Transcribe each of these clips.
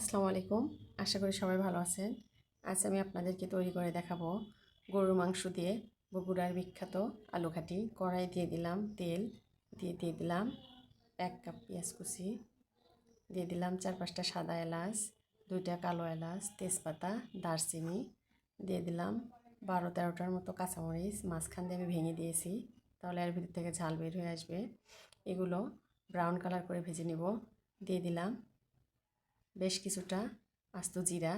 আসসালামু আলাইকুম। আশা করি সবাই ভালো আছেন। আজ আমি আপনাদেরকে তৈরি করে দেখাবো গরুর মাংস দিয়ে বগুড়ার বিখ্যাত আলু ঘাটি কড়াই দিয়ে দিলাম তেল, দিয়ে দিয়ে দিলাম এক কাপ পেঁয়াজ কুচি, দিয়ে দিলাম চার পাঁচটা সাদা এলাচ, দুইটা কালো এলাচ, তেজপাতা, দারচিনি, দিয়ে দিলাম বারো তেরোটার মতো কাঁচামরিচ। মাঝখান দিয়ে আমি ভেঙে দিয়েছি, তাহলে এর ভিতর থেকে ঝাল বের হয়ে আসবে। এগুলো ব্রাউন কালার করে ভেজে নিব। দিয়ে দিলাম বেশ কিছুটা আস্ত জিরা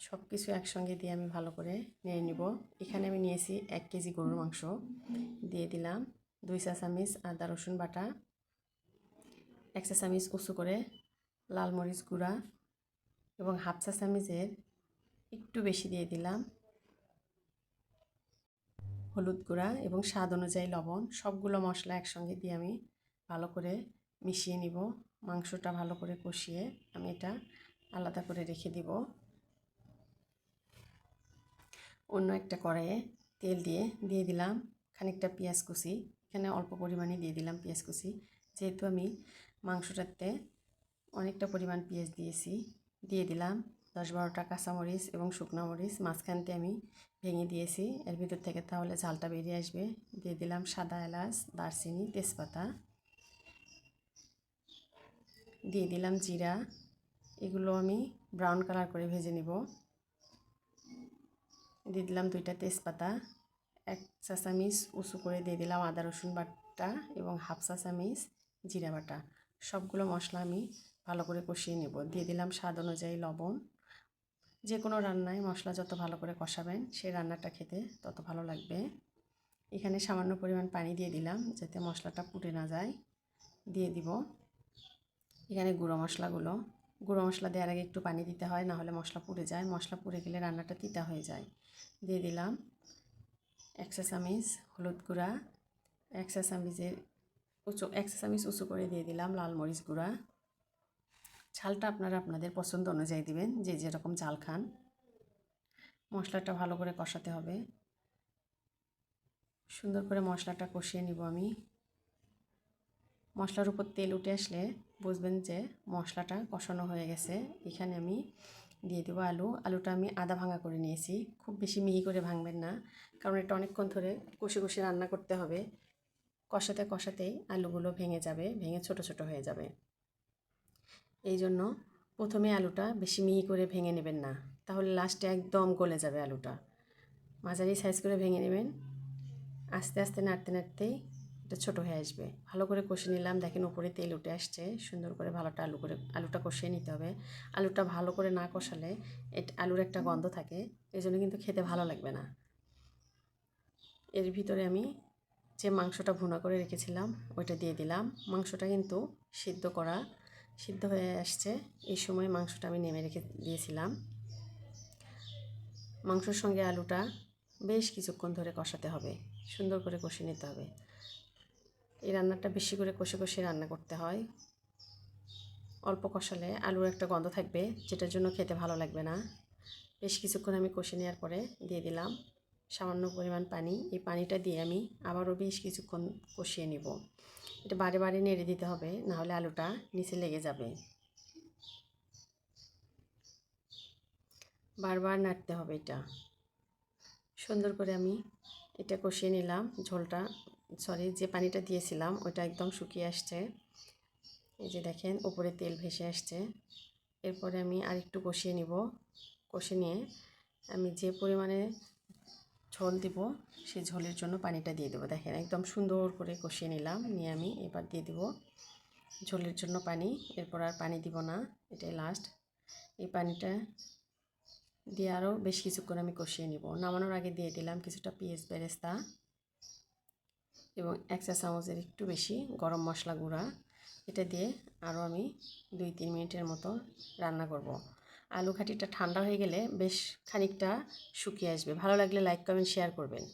সব কিছু একসঙ্গে দিয়ে আমি ভালো করে নিয়ে নিব। এখানে আমি নিয়েছি এক কেজি গরুর মাংস। দিয়ে দিলাম দুই চা চামিচ আদা, রসুন বাটা, এক চা চামিচ উঁচু করে লাল মরিচ গুঁড়া এবং হাফ চা চামিচের একটু বেশি দিয়ে দিলাম হলুদ গুঁড়া এবং স্বাদ অনুযায়ী লবণ। সবগুলো মশলা একসঙ্গে দিয়ে আমি ভালো করে মিশিয়ে নিব। মাংসটা ভালো করে কষিয়ে আমি এটা আলাদা করে রেখে দিব। অন্য একটা কড়াইয়ে তেল দিয়ে দিয়ে দিলাম খানিকটা পেঁয়াজ কুচি। এখানে অল্প পরিমাণে দিয়ে দিলাম পেঁয়াজ কুচি। যেহেতু আমি মাংসটাতে অনেকটা পরিমাণ পেঁয়াজ দিয়েছি, দিয়ে দিলাম দশ বারোটা কাঁচামরিচ এবং শুকনো মরিচ। মাঝখানতে আমি ভেঙে দিয়েছি। এর ভিতর থেকে তাহলে ঝালটা বেরিয়ে আসবে। দিয়ে দিলাম সাদা এলাচ, দারচিনি, তেজপাতা। দিয়ে দিলাম জিরা। এগুলো আমি ব্রাউন কালার করে ভেজে নিব। দিয়ে দিলাম দুইটা তেজপাতা, এক চা চামিচ উঁচু করে দিয়ে দিলাম আদা, রসুন বাটা এবং হাফ চা চামিচ জিরা বাটা। সবগুলো মশলা আমি ভালো করে কষিয়ে নেব। দিয়ে দিলাম স্বাদ অনুযায়ী লবণ। যে কোনো রান্নায় মশলা যত ভালো করে কষাবেন, সেই রান্নাটা খেতে তত ভালো লাগবে। এখানে সামান্য পরিমাণ পানি দিয়ে দিলাম যাতে মশলাটা পুড়ে না যায়। দিয়ে দিব। এখানে গুঁড়ো মশলাগুলো। গুঁড়ো মশলা দেওয়ার আগে একটু পানি দিতে হয় না হলে মশলা পুড়ে যায়। মশলা পুড়ে গেলে রান্নাটা তিতা হয়ে যায়। দিয়ে দিলাম একশো চামিচ হলুদ গুঁড়া একশো চামিচের উঁচু একশো চামিচ উঁচু করে দিয়ে দিলাম লাল মরিচ গুঁড়া। ঝালটা আপনারা আপনাদের পছন্দ অনুযায়ী দিবেন, যে যেরকম ঝাল খান। মশলাটা ভালো করে কষাতে হবে। সুন্দর করে মশলাটা কষিয়ে নিব আমি। মশলার উপর তেল উঠে আসলে বুঝবেন যে মশলাটা কষানো হয়ে গেছে। এখানে আমি দিয়ে দেবো আলু। আলুটা আমি আদা ভাঙা করে নিয়েছি। খুব বেশি মিহি করে ভাঙবেন না, কারণ এটা অনেকক্ষণ ধরে কষে কষে রান্না করতে হবে। কষাতে কষাতেই আলুগুলো ভেঙে যাবে, ভেঙে ছোট ছোট হয়ে যাবে। এই জন্য প্রথমে আলুটা বেশি মিহি করে ভেঙে নেবেন না, তাহলে লাস্টে একদম গলে যাবে আলুটা। মাঝারি সাইজ করে ভেঙে নেবেন। আস্তে আস্তে নাড়তে নাড়তেই এটা ছোটো হয়ে আসবে। ভালো করে কষে নিলাম। দেখেন উপরে তেল উঠে আসছে। সুন্দর করে ভালোটা আলু করে, আলুটা কষিয়ে নিতে হবে। আলুটা ভালো করে না কষালে আলুর একটা গন্ধ থাকে। এই জন্য কিন্তু খেতে ভালো লাগবে না। এর ভিতরে আমি যে মাংসটা ভুনা করে রেখেছিলাম, ওইটা দিয়ে দিলাম। মাংসটা কিন্তু সিদ্ধ করা, সিদ্ধ হয়ে আসছে। এই সময় মাংসটা আমি নেমে রেখে দিয়েছিলাম। মাংসর সঙ্গে আলুটা বেশ কিছুক্ষণ ধরে কষাতে হবে। সুন্দর করে কষে নিতে হবে। এই রান্নাটা বেশি করে কষে কষে রান্না করতে হয়। অল্প কষালে আলুর একটা গন্ধ থাকবে, যেটার জন্য খেতে ভালো লাগবে না। বেশ কিছুক্ষণ আমি কষে নেওয়ার পরে দিয়ে দিলাম সামান্য পরিমাণ পানি। এই পানিটা দিয়ে আমি আবারও বেশ কিছুক্ষণ কষিয়ে নিব। এটা বারে বারে নেড়ে দিতে হবে নাহলে আলুটা নিচে লেগে যাবে। বারবার নাড়তে হবে এটা। সুন্দর করে আমি এটা কষিয়ে নিলাম ঝোলটা। সরি যে পানিটা দিয়েছিলাম ওটা একদম শুকিয়ে আসছে। এই যে দেখেন উপরে তেল ভেসে আসছে। এরপরে আমি আর একটু কষিয়ে নিব। কষে নিয়ে আমি যে পরিমাণে ঝোল দিব, সেই ঝোলের জন্য পানিটা দিয়ে দেবো। দেখেন, একদম সুন্দর করে কষিয়ে নিলাম। নিয়ে আমি এবার দিয়ে দেবো ঝোলের জন্য পানি। এরপর আর পানি দিব না, এটাই লাস্ট এই পানিটা দিয়ে আরও বেশ কিছুক্ষণ আমি কষিয়ে নিব। নামানোর আগে দিয়ে দিলাম কিছুটা পেঁয়াজ বেরেস্তা এবং এক চা চামচের একটু বেশি গরম মশলা গুঁড়া। এটা দিয়ে আরও আমি দুই তিন মিনিটের মতো রান্না করব। আলু খাটিটা ঠান্ডা হয়ে গেলে বেশ খানিকটা শুকিয়ে আসবে। ভালো লাগলে লাইক, কমেন্ট, শেয়ার করবেন।